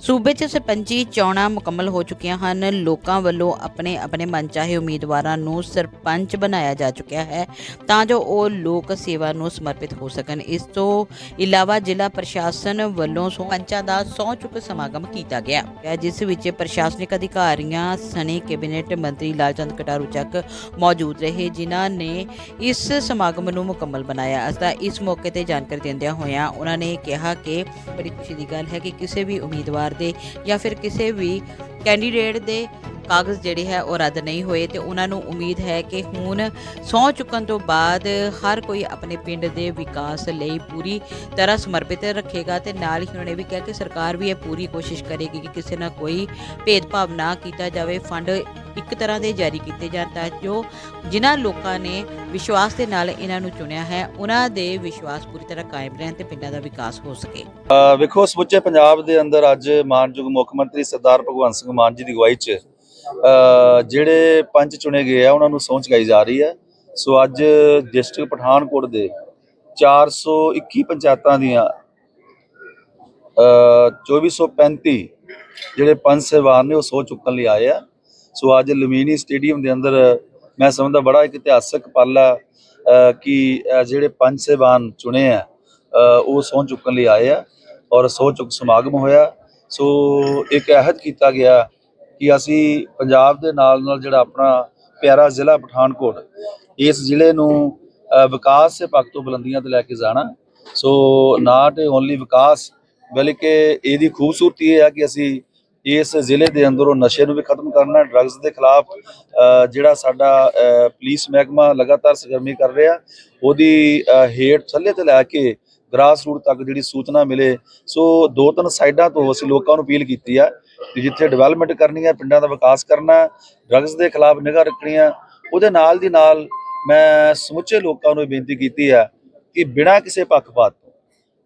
ਸੂਬੇ 'ਚ ਸਰਪੰਚੀ ਚੋਣਾਂ ਮੁਕੰਮਲ ਹੋ ਚੁੱਕੀਆਂ ਹਨ। ਲੋਕਾਂ ਵੱਲੋਂ ਆਪਣੇ ਆਪਣੇ ਮਨਚਾਹੇ ਉਮੀਦਵਾਰਾਂ ਨੂੰ ਸਰਪੰਚ ਬਣਾਇਆ ਜਾ ਚੁੱਕਿਆ ਹੈ ਤਾਂ ਜੋ ਉਹ ਲੋਕ ਸੇਵਾ ਨੂੰ ਸਮਰਪਿਤ ਹੋ ਸਕਣ। ਇਸ ਤੋਂ ਇਲਾਵਾ ਜ਼ਿਲ੍ਹਾ ਪ੍ਰਸ਼ਾਸਨ ਵੱਲੋਂ ਸਰਪੰਚਾਂ ਦਾ ਸਹੁੰ ਚੁੱਕ ਸਮਾਗਮ ਕੀਤਾ ਗਿਆ ਜਿਸ ਵਿੱਚ ਪ੍ਰਸ਼ਾਸਨਿਕ ਅਧਿਕਾਰੀਆਂ, ਸਣੇ ਕੈਬਨਿਟ ਮੰਤਰੀ ਲਾਲਚੰਦ ਕਟਾਰੂ ਚੱਕ ਮੌਜੂਦ ਰਹੇ, ਜਿਨ੍ਹਾਂ ਨੇ ਇਸ ਸਮਾਗਮ ਨੂੰ ਮੁਕੰਮਲ ਬਣਾਇਆ। ਅਸਤਾ ਇਸ ਮੌਕੇ ਤੇ ਜਾਣਕਾਰੀ ਦਿੰਦਿਆਂ ਹੋਇਆਂ ਉਹਨਾਂ ਨੇ ਕਿਹਾ ਕਿ ਬੜੀ ਖੁਸ਼ੀ ਦੀ ਗੱਲ ਹੈ ਕਿ ਕਿਸੇ ਵੀ ਉਮੀਦਵਾਰ ਦੇ ਜਾਂ ਫਿਰ ਕਿਸੇ ਵੀ ਕੈਂਡੀਡੇਟ ਦੇ ਕਾਗਜ਼ ਜਿਹੜੇ ਹੈ ਉਹ ਰੱਦ ਨਹੀਂ ਹੋਏ ਤੇ ਉਹਨਾਂ ਨੂੰ ਉਮੀਦ ਹੈ ਕਿ ਹੁਣ ਸਹੁੰ ਚੁੱਕਣ ਤੋਂ ਬਾਅਦ ਹਰ ਕੋਈ ਆਪਣੇ ਪਿੰਡ ਦੇ ਵਿਕਾਸ ਲਈ ਪੂਰੀ ਤਰ੍ਹਾਂ ਸਮਰਪਿਤ ਰੱਖੇਗਾ ਤੇ ਨਾਲ ਹੀ ਉਹਨਾਂ ਵੀ ਕਿਹਾ ਕਿ ਸਰਕਾਰ ਵੀ ਇਹ ਪੂਰੀ ਕੋਸ਼ਿਸ਼ ਕਰੇਗੀ ਕਿ ਕਿਸੇ ਨਾਲ ਕੋਈ ਭੇਦਭਾਵ ਨਾ ਕੀਤਾ ਜਾਵੇ। ਫੰਡ ਇੱਕ ਤਰ੍ਹਾਂ ਦੇ ਜਾਰੀ ਕੀਤੇ ਜਾਣ ਤਾਂ ਜੋ ਜਿਨ੍ਹਾਂ ਲੋਕਾਂ ਨੇ ਵਿਸ਼ਵਾਸ ਦੇ ਨਾਲ ਇਹਨਾਂ ਨੂੰ ਚੁਣਿਆ ਹੈ, ਉਹਨਾਂ ਦੇ ਵਿਸ਼ਵਾਸ ਪੂਰੀ ਤਰ੍ਹਾਂ ਕਾਇਮ ਰਹਿਣ ਤੇ ਪਿੰਡਾਂ ਦਾ ਵਿਕਾਸ ਹੋ ਸਕੇ। ਵੇਖੋ, ਸਮੁੱਚੇ ਪੰਜਾਬ ਦੇ ਅੰਦਰ ਅੱਜ ਮਾਨਯੋਗ ਮੁੱਖ ਮੰਤਰੀ ਸਰਦਾਰ ਭਗਵੰਤ ਸਿੰਘ ਮਾਨ ਜੀ ਦੀ ਅਗਵਾਈ 'ਚ ਜਿਹੜੇ ਪੰਜ ਚੁਣੇ ਗਏ ਆ ਉਹਨਾਂ ਨੂੰ ਸਹੁੰ ਚੁਕਾਈ ਜਾ ਰਹੀ ਹੈ। ਸੋ ਅੱਜ ਡਿਸਟ੍ਰਿਕਟ ਪਠਾਨਕੋਟ ਦੇ 421 ਪੰਚਾਇਤਾਂ ਦੀਆਂ ਅ, 2435 ਜਿਹੜੇ ਪੰਜ ਸਹਿਬਾਨ ਨੇ ਉਹ ਸਹੁੰ ਚੁੱਕਣ ਲਈ ਆਏ ਆ। ਸੋ ਅੱਜ ਲੁਮੀਨੀ ਸਟੇਡੀਅਮ ਦੇ ਅੰਦਰ ਮੈਂ ਸਮਝਦਾ ਬੜਾ ਇੱਕ ਇਤਿਹਾਸਕ ਪਲ ਆ ਕਿ ਜਿਹੜੇ ਪੰਜ ਸਹਿਬਾਨ ਚੁਣੇ ਆ ਉਹ ਸਹੁੰ ਚੁੱਕਣ ਲਈ ਆਏ ਆ ਔਰ ਸਹੁੰ ਚੁੱਕ ਸਮਾਗਮ ਹੋਇਆ। ਸੋ ਇੱਕ ਅਹਿਦ ਕੀਤਾ ਗਿਆ ਕਿ ਅਸੀਂ ਪੰਜਾਬ ਦੇ ਨਾਲ ਨਾਲ ਜਿਹੜਾ ਆਪਣਾ ਪਿਆਰਾ ਜ਼ਿਲ੍ਹਾ ਪਠਾਨਕੋਟ, ਇਸ ਜ਼ਿਲ੍ਹੇ ਨੂੰ ਵਿਕਾਸ ਦੇ ਪੱਖ ਤੋਂ ਬੁਲੰਦੀਆਂ ਤੇ ਲੈ ਕੇ ਜਾਣਾ। ਸੋ ਨਾਟ ਓਨਲੀ ਵਿਕਾਸ, ਬਲਕਿ ਇਹਦੀ ਖੂਬਸੂਰਤੀ ਇਹ ਹੈ ਕਿ ਅਸੀਂ ਇਸ ਜ਼ਿਲ੍ਹੇ ਦੇ ਅੰਦਰੋਂ ਨਸ਼ੇ ਨੂੰ ਵੀ ਖਤਮ ਕਰਨਾ ਡਰੱਗਸ ਦੇ ਖਿਲਾਫ ਜਿਹੜਾ ਸਾਡਾ ਪੁਲਿਸ ਮਹਿਕਮਾ ਲਗਾਤਾਰ ਸਰਗਰਮੀ ਕਰ ਰਿਹਾ, ਉਹਦੀ ਹੇਠ ਥੱਲੇ ਤੇ ਲੈ ਕੇ ਗ੍ਰਾਸ ਰੂਟ ਤੱਕ ਜਿਹੜੀ ਸੂਚਨਾ ਮਿਲੇ। ਸੋ, ਦੋ ਤਿੰਨ ਸਾਈਡਾਂ ਤੋਂ ਅਸੀਂ ਲੋਕਾਂ ਨੂੰ ਅਪੀਲ ਕੀਤੀ ਆ ਕਿ ਜਿੱਥੇ ਡਿਵੈਲਪਮੈਂਟ ਕਰਨੀ ਹੈ, ਪਿੰਡਾਂ ਦਾ ਵਿਕਾਸ ਕਰਨਾ ਡਰੱਗਸ ਦੇ ਖਿਲਾਫ ਨਿਗਾਹ ਰੱਖਣੀ ਹੈ ਉਹਦੇ ਨਾਲ ਦੀ ਨਾਲ ਮੈਂ ਸਮੁੱਚੇ ਲੋਕਾਂ ਨੂੰ ਇਹ ਬੇਨਤੀ ਕੀਤੀ ਹੈ ਕਿ ਬਿਨਾਂ ਕਿਸੇ ਪੱਖਪਾਤ ਤੋਂ,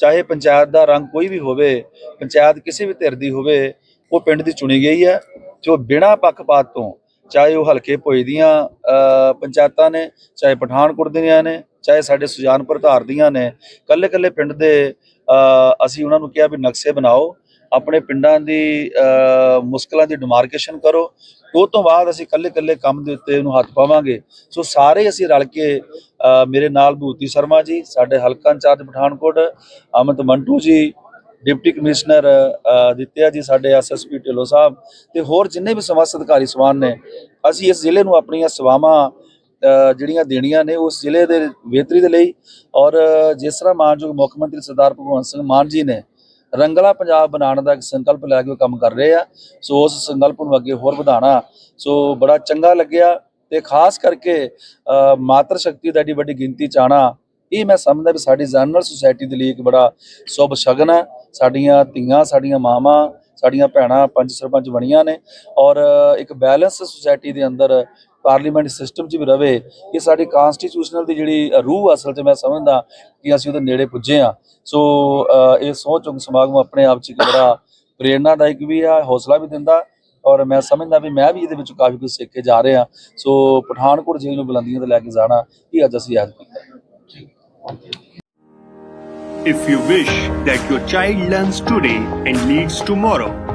ਚਾਹੇ ਪੰਚਾਇਤ ਦਾ ਰੰਗ ਕੋਈ ਵੀ ਹੋਵੇ, ਪੰਚਾਇਤ ਕਿਸੇ ਵੀ ਧਿਰ ਦੀ ਹੋਵੇ, ਉਹ ਪਿੰਡ ਦੀ ਚੁਣੀ ਗਈ ਹੈ ਜੋ ਬਿਨਾਂ ਪੱਖਪਾਤ ਤੋਂ ਚਾਹੇ ਉਹ ਹਲਕੇ ਭੋਏ ਦੀਆਂ ਪੰਚਾਇਤਾਂ ਨੇ, ਚਾਹੇ ਪਠਾਨਕੋਟ ਦੀਆਂ ਨੇ, ਚਾਹੇ ਸਾਡੇ ਸੁਜਾਨਪੁਰ ਧਾਰ ਦੀਆਂ ਨੇ ਕੱਲੇ ਕੱਲੇ ਪਿੰਡ ਦੇ ਅਸੀਂ ਉਹਨਾਂ ਨੂੰ ਕਿਹਾ ਵੀ ਨਕਸ਼ੇ ਬਣਾਓ ਆਪਣੇ ਪਿੰਡਾਂ ਦੀ ਅ, ਮੁਸ਼ਕਲਾਂ ਦੀ ਡਿਮਾਰਕੇਸ਼ਨ ਕਰੋ। ਉਹ ਤੋਂ ਬਾਅਦ ਅਸੀਂ ਕੱਲੇ ਕੱਲੇ ਕੰਮ ਦੇ ਉੱਤੇ ਉਹਨੂੰ ਹੱਥ ਪਾਵਾਂਗੇ। ਸੋ ਸਾਰੇ ਅਸੀਂ ਰਲ ਕੇ ਮੇਰੇ ਨਾਲ ਭੂਤੀ ਸ਼ਰਮਾ ਜੀ ਸਾਡੇ ਹਲਕਾ ਇੰਚਾਰਜ ਪਠਾਨਕੋਟ ਅਮਿਤ ਮੰਟੂ ਜੀ ਡਿਪਟੀ ਕਮਿਸ਼ਨਰ ਦਿੱਤਿਆ ਜੀ ਸਾਡੇ ਐਸਐਸਪੀ ਢਿੱਲੋਂ ਸਾਹਿਬ ਤੇ ਹੋਰ ਜਿੰਨੇ ਵੀ ਸਮਾਜ ਅਧਿਕਾਰੀ ਸਵਾਨ ਨੇ ਅਸੀਂ ਇਸ ਜ਼ਿਲ੍ਹੇ ਨੂੰ ਆਪਣੀਆਂ ਸੇਵਾਵਾਂ ਜਿਹੜੀਆਂ ਦੇਣੀਆਂ ਨੇ ਉਸ ਜ਼ਿਲ੍ਹੇ ਦੇ ਬਿਹਤਰੀ ਦੇ ਲਈ ਔਰ ਜਿਸ ਤਰ੍ਹਾਂ ਮਾਨਯੋਗ ਮੁੱਖ ਮੰਤਰੀ ਸਰਦਾਰ ਭਗਵੰਤ ਸਿੰਘ ਮਾਨ ਜੀ ਨੇ ਰੰਗਲਾ ਪੰਜਾਬ ਬਣਾਉਣ ਦਾ ਇੱਕ ਸੰਕਲਪ ਲੈ ਕੇ ਉਹ ਕੰਮ ਕਰ ਰਹੇ ਆ। ਸੋ ਉਸ ਸੰਕਲਪ ਨੂੰ ਅੱਗੇ ਹੋਰ ਵਧਾਉਣਾ, ਸੋ ਬੜਾ ਚੰਗਾ ਲੱਗਿਆ ਤੇ ਖਾਸ ਕਰਕੇ ਮਾਤਰ ਸ਼ਕਤੀ ਦਾ ਏਡੀ ਵੱਡੀ ਗਿਣਤੀ ਚ ਆਉਣਾ, ਇਹ ਮੈਂ ਸਮਝਦਾ ਵੀ ਸਾਡੀ ਜਨਰਲ ਸੁਸਾਇਟੀ ਦੇ ਲਈ ਇੱਕ ਬੜਾ ਸ਼ੁਭ ਸ਼ਗਨ ਹੈ ਸਾਡੀਆਂ ਧੀਆਂ, ਸਾਡੀਆਂ ਮਾਵਾਂ, ਸਾਡੀਆਂ ਭੈਣਾਂ ਪੰਜ ਸਰਪੰਚ ਬਣੀਆਂ ਨੇ ਔਰ ਇੱਕ ਬੈਲੈਂਸ ਸੁਸਾਇਟੀ ਦੇ ਅੰਦਰ ਪਾਰਲੀਮੈਂਟ ਸਿਸਟਮ 'ਚ ਵੀ ਰਵੇ ਇਹ ਸਾਡੀ ਕਾਨਸਟੀਟਿਊਸ਼ਨਲ ਦੀ ਜਿਹੜੀ ਰੂਹ ਅਸਲ 'ਚ ਮੈਂ ਸਮਝਦਾ ਕਿ ਅਸੀਂ ਉਹਦੇ ਨੇੜੇ ਪੁੱਜੇ ਆ ਸੋ ਇਹ ਸਹੁੰ ਚੁੱਕ ਸਮਾਗਮ ਆਪਣੇ ਆਪ 'ਚ ਬੜਾ ਪ੍ਰੇਰਨਾਦਾਇਕ ਵੀ ਆ ਹੌਸਲਾ ਵੀ ਦਿੰਦਾ ਔਰ ਮੈਂ ਸਮਝਦਾ ਵੀ ਮੈਂ ਵੀ ਇਹਦੇ ਵਿੱਚ ਕਾਫੀ ਕੁਝ ਸਿੱਖ ਕੇ ਜਾ ਰਿਹਾ। ਸੋ ਪਠਾਨਕੋਟ ਜ਼ਿਲ੍ਹੇ ਨੂੰ ਬੁਲੰਦੀਆਂ ਤੇ ਲੈ ਕੇ ਜਾਣਾ ਇਹ ਅੱਜ ਅਸੀਂ ਯਾਦ ਕੀਤਾ। If you wish that your child learns today and leads tomorrow,